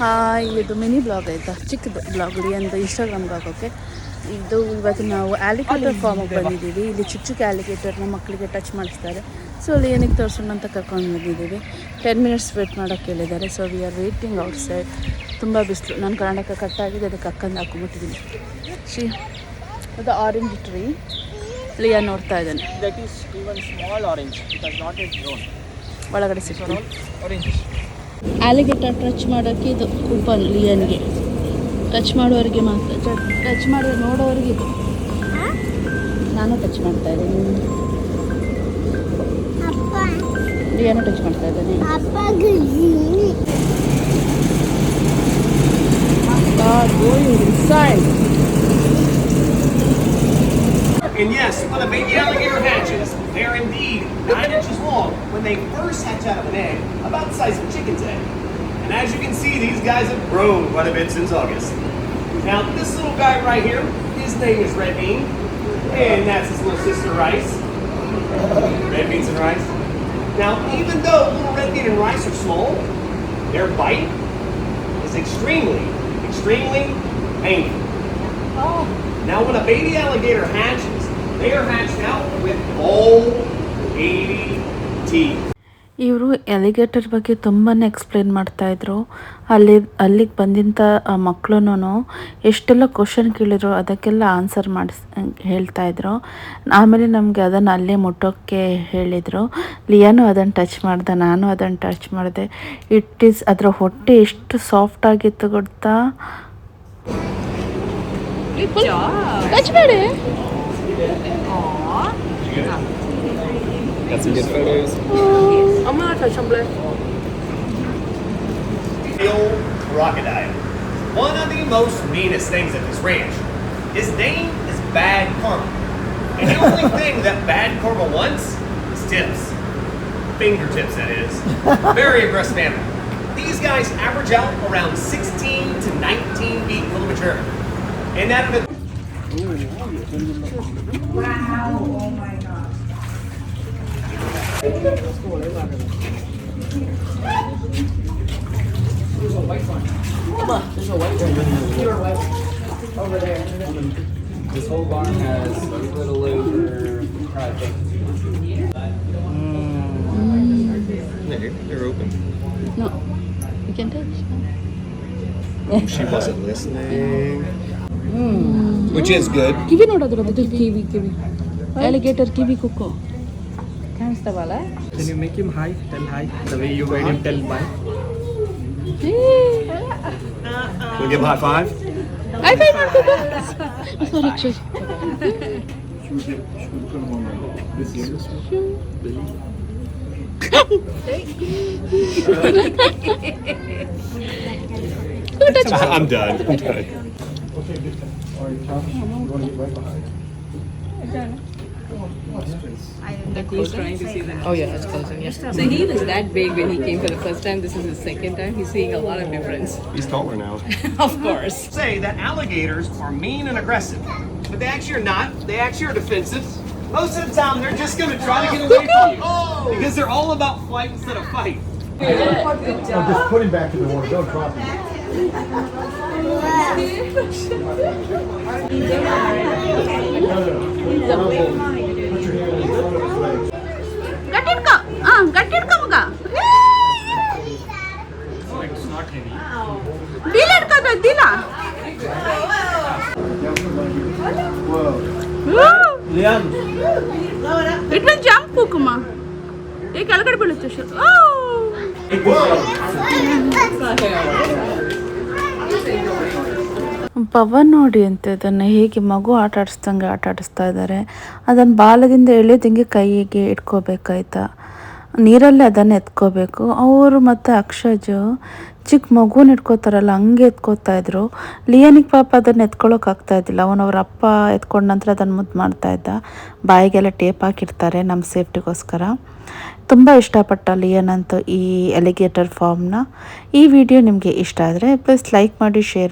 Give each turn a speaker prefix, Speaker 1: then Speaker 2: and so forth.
Speaker 1: Hi ಇದು mini blog ಆಯಿತಾ? ಚಿಕ್ಕದು ಬ್ಲಾಗ್ ಒಂದು ಇನ್ಸ್ಟಾಗ್ರಾಮ್ಗೆ ಹಾಕೋಕ್ಕೆ ಇದು ಇವತ್ತು ನಾವು ಆಲಿಗೇಟರ್ ಫಾರ್ಮಿಗೆ ಬಂದಿದ್ದೀವಿ. ಇಲ್ಲಿ ಚಿಕ್ಕ ಚಿಕ್ಕ ಆಲಿಗೇಟರ್ನ ಮಕ್ಕಳಿಗೆ ಟಚ್ ಮಾಡಿಸ್ತಾರೆ. ಸೊ ಅಲ್ಲಿ ಏನಕ್ಕೆ ತೋರಿಸೋಣ ಅಂತ ಕರ್ಕೊಂಡು ಬಂದಿದ್ದೀವಿ. ಟೆನ್ ಮಿನಿಟ್ಸ್ ವೇಟ್ ಮಾಡೋಕ್ಕೆ ಹೇಳಿದ್ದಾರೆ. So we are waiting outside ತುಂಬ ಬಿಸಿಲು. ನಾನು ಕರ್ನಾಟಕ ಕಟ್ಟಾಗಿದೆ ಅದಕ್ಕೆ ಅಕ್ಕಂದು ಹಾಕೊಂಬಿಟ್ಟಿದ್ದೀನಿ. ಶಿ ಅದು ಆರೆಂಜ್ ಟ್ರೀ ಲಿಯಾ ನೋಡ್ತಾ ಇದ್ದಾನೆ.
Speaker 2: Not yet grown.
Speaker 1: ಒಳಗಡೆ ಸಿಗ್ತಾನೆ.
Speaker 2: Oranges.
Speaker 1: ಆಲಿಗೇಟರ್ ಟಚ್ ಮಾಡೋಕ್ಕೆ ಇದು ಕೂಪನ್ ಲಿಯನ್ಗೆ. ಟಚ್ ಮಾಡೋರಿಗೆ ಮಾತ್ರ. ಟಚ್ ಮಾಡೋ ನೋಡೋರಿಗೆ ಇದು. ನಾನು ಟಚ್ ಮಾಡ್ತಾ ಇದ್ದೀನಿ. ಲಿಯನು ಟಚ್ ಮಾಡ್ತಾ ಇದ್ದಾನೆ.
Speaker 3: And yes, for the baby alligator hatches, when they first hatch out of an egg, about the size of a chicken's egg. And as you can see, these guys have grown quite a bit since August. Now, this little guy right here, his name is Red Bean, and that's his little sister Rice. Red beans and rice. Now, even though little red bean and rice are small, their bite is extremely, extremely painful. Oh. Now, when a baby alligator hatches, they are hatched out with all 80 teeth.
Speaker 1: ಇವರು ಎಲಿಗೇಟರ್ ಬಗ್ಗೆ ತುಂಬಾ explain ಮಾಡ್ತಾಯಿದ್ರು ಅಲ್ಲಿ ಅಲ್ಲಿಗೆ ಬಂದಿಂಥ ಮಕ್ಕಳೂ ಎಷ್ಟೆಲ್ಲ question ಕೇಳಿದ್ರು ಅದಕ್ಕೆಲ್ಲ ಆನ್ಸರ್ ಮಾಡಿಸ್ ಹೇಳ್ತಾಯಿದ್ರು ಆಮೇಲೆ ನಮಗೆ ಅದನ್ನು ಅಲ್ಲೇ ಮುಟ್ಟೋಕ್ಕೆ ಹೇಳಿದರು. ಲಿಯಾನು ಅದನ್ನು ಟಚ್ ಮಾಡ್ದೆ ನಾನು ಅದನ್ನು ಟಚ್ ಮಾಡಿದೆ. ಇಟ್ ಈಸ್ ಅದರ ಹೊಟ್ಟೆ ಎಷ್ಟು ಸಾಫ್ಟ್ ಆಗಿತ್ತು ಗೊತ್ತಾ? ಟಚ್ ಮಾಡಿ.
Speaker 2: Got some good photos.
Speaker 3: i'm gonna touch Bill Crocodile. One of the most meanest things at this ranch. His name is Bad Karma. And the only thing that Bad Karma wants is tips. Fingertips, that is. Very aggressive animal. These guys average out around 16 to 19 feet when mature. And that of it.
Speaker 2: This whole barn has a little over probably
Speaker 3: They're, they're open.
Speaker 1: No, you can touch.
Speaker 3: She wasn't listening. Which is good.
Speaker 1: ಕಿವಿ ನೋಡೋದ್ರ ಅದು ಕಿವಿ ಕಿವಿ ಎಲಿಗೇಟರ್ ಕಿವಿ ಕುಕ್ಕು
Speaker 4: wala.
Speaker 2: Can you make him hi? Tell hi. The way you made him tell bye.
Speaker 3: Can we give high five?
Speaker 1: High five, Marco. Sorry, actually.
Speaker 3: I'm done. I'm done. Okay, good. All right, to get right behind? I.
Speaker 4: He's trying to see them. Oh yeah, it's closing. Yeah. So he was that big when he came for the first time. This is his second time. He's seeing a lot of difference.
Speaker 3: He's taller now.
Speaker 4: of course.
Speaker 3: Say that alligators are mean and aggressive, but they actually are not. They actually are defensive. Most of the time, they're just going to try to get away from you because they're all about flight instead of fight.
Speaker 5: just put him back in the water. Don't drop him.
Speaker 1: గట్టిడుకో గట్టిడుకోమగా దీలెడుకోదా దీలా ఇట్లా jump కుకుమా ఏ కలగడ పిల్లొచ్చు ఓ ಪವ ನೋಡಿ ಅಂತ ಇದನ್ನು ಹೇಗೆ ಮಗು ಆಟ ಆಡಿಸ್ದಂಗೆ ಆಟ ಆಡಿಸ್ತಾ ಇದ್ದಾರೆ ಅದನ್ನು ಬಾಲದಿಂದ ಎಳೆದಂಗೆ ಕೈಗೆ ಇಟ್ಕೋಬೇಕಾಯ್ತಾ? ನೀರಲ್ಲೇ ಅದನ್ನು ಎತ್ಕೋಬೇಕು. ಅವರು ಮತ್ತು ಅಕ್ಷಜು ಚಿಕ್ಕ ಮಗುನ ಇಟ್ಕೋತಾರಲ್ಲ ಹಂಗೆ ಎತ್ಕೋತಾ ಇದ್ರು. ಲಿಯನಿಗೆ ಪಾಪ ಅದನ್ನು ಎತ್ಕೊಳ್ಳೋಕ್ಕಾಗ್ತಾ ಆಗ್ತಾ ಅವನು ಅವ್ರ ಅಪ್ಪ ಎತ್ಕೊಂಡ ನಂತರ ಅದನ್ನು ಮುದ್ದು ಮಾಡ್ತಾ ಇದ್ದ. ಬಾಯಿಗೆಲ್ಲ ಟೇಪ್ ಹಾಕಿರ್ತಾರೆ ನಮ್ಮ ಸೇಫ್ಟಿಗೋಸ್ಕರ. ತುಂಬ ಇಷ್ಟಪಟ್ಟ ಲಿಯನ್ ಅಂತೂ ಈ ಎಲಿಗೇಟರ್ ಫಾರ್ಮ್ನ. ಈ ವಿಡಿಯೋ ನಿಮಗೆ ಇಷ್ಟ ಆದರೆ ಪ್ಲೀಸ್ ಲೈಕ್ ಮಾಡಿ, ಶೇರ್